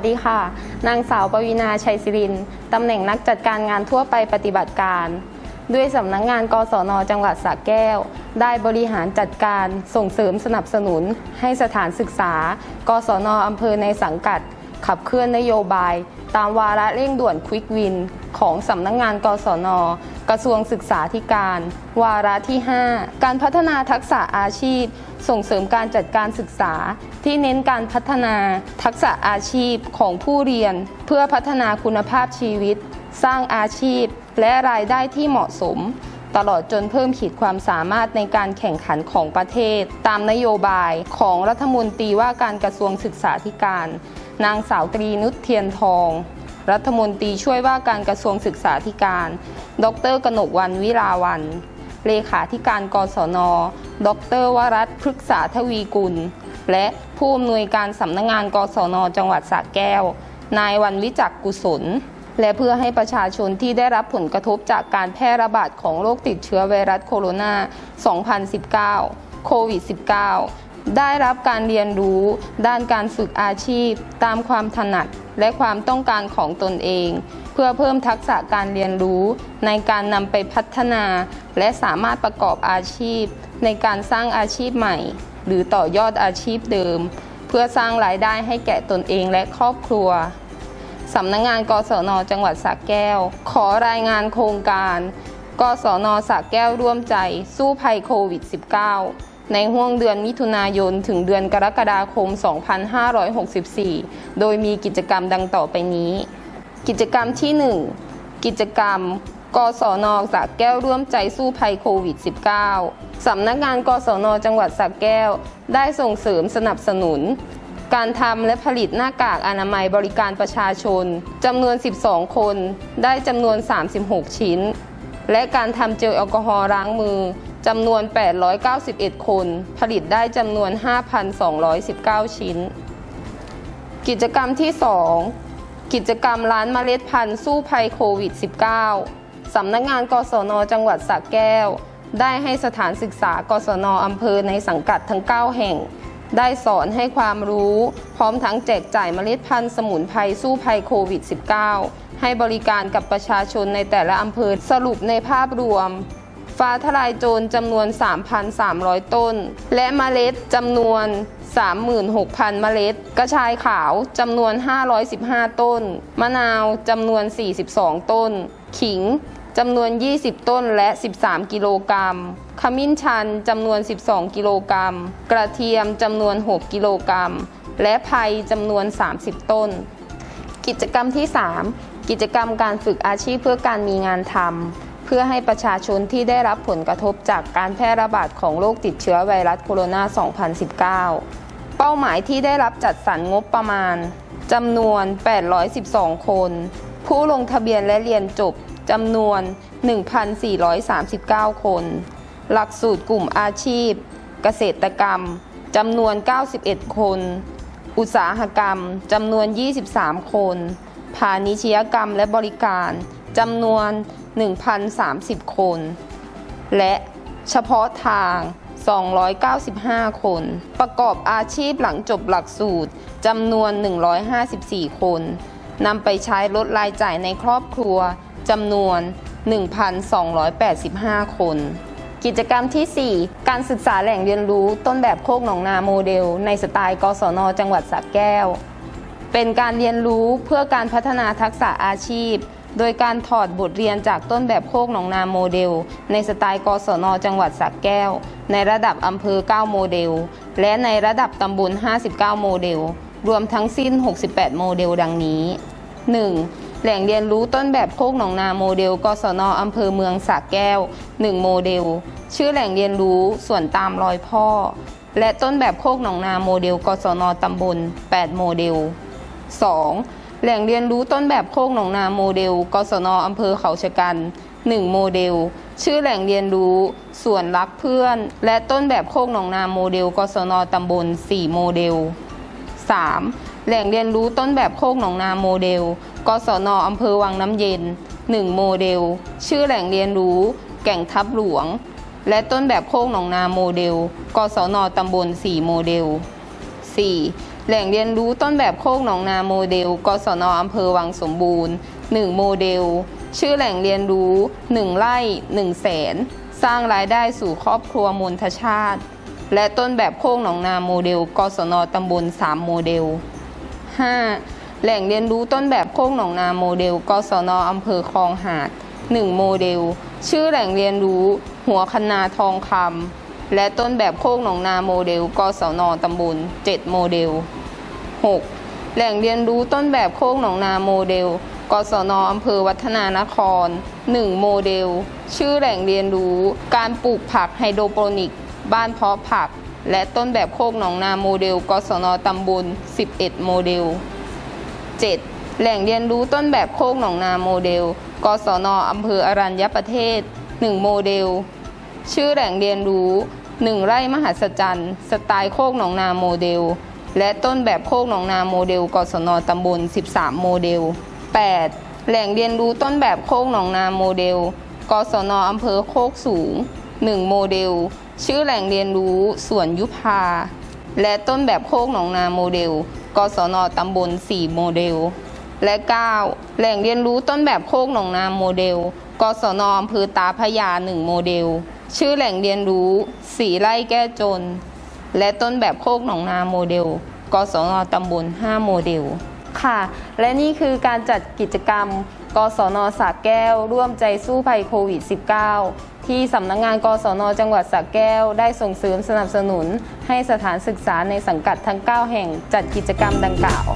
สดีค่ะ นางสาวปวีนาชัยศิรินตำแหน่งนักจัดการงานทั่วไปปฏิบัติการ ด้วยสำนักงงานกศนจังหวัดสระแก้ว ได้บริหารจัดการส่งเสริมสนับสนุน ให้สถานศึกษา กศนอำเภอในสังกัด ขับเคลื่อนนโยบาย ตามวาระเร่งด่วนควิกวินของสำนักงงานกศน กระทรวงศึกษาธิการ วาระที่ 5 การพัฒนาทักษะอาชีพ ส่งเสริมการจัดการศึกษา ที่เน้นการพัฒนาทักษะอาชีพของผู้เรียน เพื่อพัฒนาคุณภาพชีวิต สร้างอาชีพ และรายได้ที่เหมาะสม ตลอดจนเพิ่มขีดความสามารถในการแข่งขันของประเทศ ตามนโยบายของรัฐมนตรีว่าการกระทรวงศึกษาธิการ นางสาวตรีนุชเทียนทอง รัฐมนตรีช่วยว่าการกระทรวงศึกษาธิการ ดรกนกวันวิลาวัน เลขาธิการกศน ดรวรัตพฤกษาทวีกุล และผู้อำนวยการสำนักงงานกศน จังหวัดสระแก้ว นายวันวิจักกุศล และเพื่อให้ประชาชนที่ได้รับผลกระทบจากการแพร่ระบาดของโรคติดเชื้อไวรัสโคโรนา 2019 โควิด -19 ได้รับการเรียนรู้ด้านการฝึกอาชีพ ตามความถนัดและความต้องการของตนเอง เพื่อเพิ่มทักษะการเรียนรู้ ในการนำไปพัฒนา และสามารถประกอบอาชีพ ในการสร้างอาชีพใหม่ หรือต่อยอดอาชีพเดิม เพื่อสร้างรายได้ให้แก่ตนเองและครอบครัวสำนักงงานกศนจังหวัดสระแก้ว ขอรายงานโครงการกศนสระแก้วร่วมใจ สู้ภัยโควิด -19 ในห่วงเดือนมิถุนายนถึงเดือนกรกฎาคม 2564 โดยมีกิจกรรมดังต่อไปนี้ กิจกรรมที่ 1 กิจกรรมกศนสระแก้วร่วมใจสู้ภัยโควิด -19 สำนักงานกศนจังหวัดสระแก้ว ได้ส่งเสริมสนับสนุน การทำและผลิตหน้ากากอนามัยบริการประชาชนจำนวน 12 คน ได้จำนวน 36 ชิ้น และการทำเจลแอลกอฮอล์ล้างมือ จำนวน 891 คน ผลิตได้จำนวน 5,219 ชิ้น กิจกรรมที่ 2 กิจกรรมร้านเมล็ดพันธุ์สู้ภัยโควิด -19 สำนักงานกศนจังหวัดสระแก้ว ได้ให้สถานศึกษากศนอำเภอในสังกัดทั้ง 9 แห่ง ได้สอนให้ความรู้ พร้อมทั้งแจกจ่ายเมล็ดพันธุ์สมุนไพรสู้ภัยโควิด -19 ให้บริการกับประชาชนในแต่ละอำเภอสรุปในภาพรวม ฟ้าทลายโจรจำนวน 3,300 ต้น และเมล็ดจำนวน 36,000 เมล็ด กระชายขาวจำนวน 515 ต้น มะนาวจำนวน 42 ต้น ขิงจำนวน 20 ต้นและ 13 กิโลกรัม ขมิ้นชันจำนวน 12 กิโลกรัม กระเทียมจำนวน 6 กิโลกรัม และไผ่จำนวน 30 ต้น กิจกรรมที่ 3 กิจกรรมการฝึกอาชีพเพื่อการมีงานทำ พื่อให้ประชาชนที่ได้รับผลกระทบจากการแพร่ระบาดของโรคติดเชื้อไวรัสโคโรนา 2019 เป้าหมายที่ได้รับจัดสรรงบประมาณจำนวน 812 คน ผู้ลงทะเบียนและเรียนจบจำนวน 1,439 คน หลักสูตรกลุ่มอาชีพ เกษตรกรรมจำนวน 91 คน อุตสาหกรรมจำนวน 23 คน พาณิชยกรรมและบริการจำนวน 1,030 คน และเฉพาะทาง 295 คน ประกอบอาชีพหลังจบหลักสูตรจำนวน 154 คนนำไปใช้ลดรายจ่ายในครอบครัวจำนวน 1,285 คน กิจกรรมที่ 4 การศึกษาแหล่งเรียนรู้ต้นแบบโคกหนองนาโมเดล ในสไตล์กศน จังหวัดสระแก้ว เป็นการเรียนรู้เพื่อการพัฒนาทักษะอาชีพ โดยการถอดบทเรียนจากต้นแบบโคกหนองนาโมเดล ในสไตล์กศนจังหวัดสระแก้ว ในระดับอำเภอ 9 โมเดล และในระดับตำบล 59 โมเดล รวมทั้งสิ้น 68 โมเดลดังนี้ 1. แหล่งเรียนรู้ต้นแบบโคกหนองนาโมเดล กศนอำเภอเมืองสระแก้ว 1 โมเดล ชื่อแหล่งเรียนรู้ส่วนตามรอยพ่อ และต้นแบบโคกหนองนาโมเดล กศนตำบล 8 โมเดล 2. แหล่งเรียนรู้ต้นแบบโคกหนองนาโมเดล กศนอำเภอเขาชะกัน 1 โมเดล ชื่อแหล่งเรียนรู้ส่วนรักเพื่อน และต้นแบบโคกหนองนาโมเดล กศนตำบล 4 โมเดล 3. แหล่งเรียนรู้ต้นแบบโคกหนองนาโมเดล กศนอำเภอวังน้ำเย็น 1 โมเดล ชื่อแหล่งเรียนรู้ แก่งทับหลวง และต้นแบบโคกหนองนาโมเดล กศนตำบล 4 โมเดล 4. แหล่งเรียนรู้ต้นแบบโคกหนองนาโมเดล กศนอำเภอวังสมบูรณ์ 1 โมเดล ชื่อแหล่งเรียนรู้ 1 ไร่1แสน สร้างรายได้สู่ครอบครัวมนทชาติ และต้นแบบโคกหนองนาโมเดล กศนตำบล 3 โมเดล 5. แหล่งเรียนรู้ต้นแบบโคกหนองนาโมเดล กศนอำเภอคลองหาด 1 โมเดล ชื่อแหล่งเรียนรู้ หัวคะนาทองคำและต้นแบบโคกหนองนาโมเดล กศนตำบล 7 โมเดล 6. แหล่งเรียนรู้ต้นแบบโคกหนองนาโมเดล กศนอำเภอวัฒนานคร 1 โมเดล ชื่อแหล่งเรียนรู้ การปลูกผักไฮโดรโปนิก บ้านเพาะผัก และต้นแบบโคกหนองนาโมเดล กศนตำบล 11 โมเดล 7. แหล่งเรียนรู้ต้นแบบโคกหนองนาโมเดล กศนอำเภออรัญญประเทศ 1 โมเดล ชื่อแหล่งเรียนรู้ 1 ไร่มหัศจรรย์ สไตล์โคกหนองนาโมเดล และต้นแบบโคกหนองนาโมเดลกศนตำบล 13 โมเดล 8. แหล่งเรียนรู้ต้นแบบโคกหนองนาโมเดล กศนอำเภอโคกสูง 1 โมเดล ชื่อแหล่งเรียนรู้สวนยุพา และต้นแบบโคกหนองนาโมเดล กศนตำบล 4 โมเดล และ 9 แหล่งเรียนรู้ต้นแบบโคกหนองนาโมเดล กศนอำเภอตาพยา 1 โมเดล ชื่อแหล่งเรียนรู้สีไร่แก้จน และต้นแบบโคกหนองนาโมเดล กศนตำบล 5 โมเดล ค่ะ และนี่คือการจัดกิจกรรม กศนสระแก้ว ร่วมใจสู้ภัยโควิด -19 ที่สำนักงงาน กศนจังหวัดสระแก้ว ได้ส่งเสริมสนับสนุน ให้สถานศึกษาในสังกัดทั้ง 9 แห่งจัดกิจกรรมดังกล่าว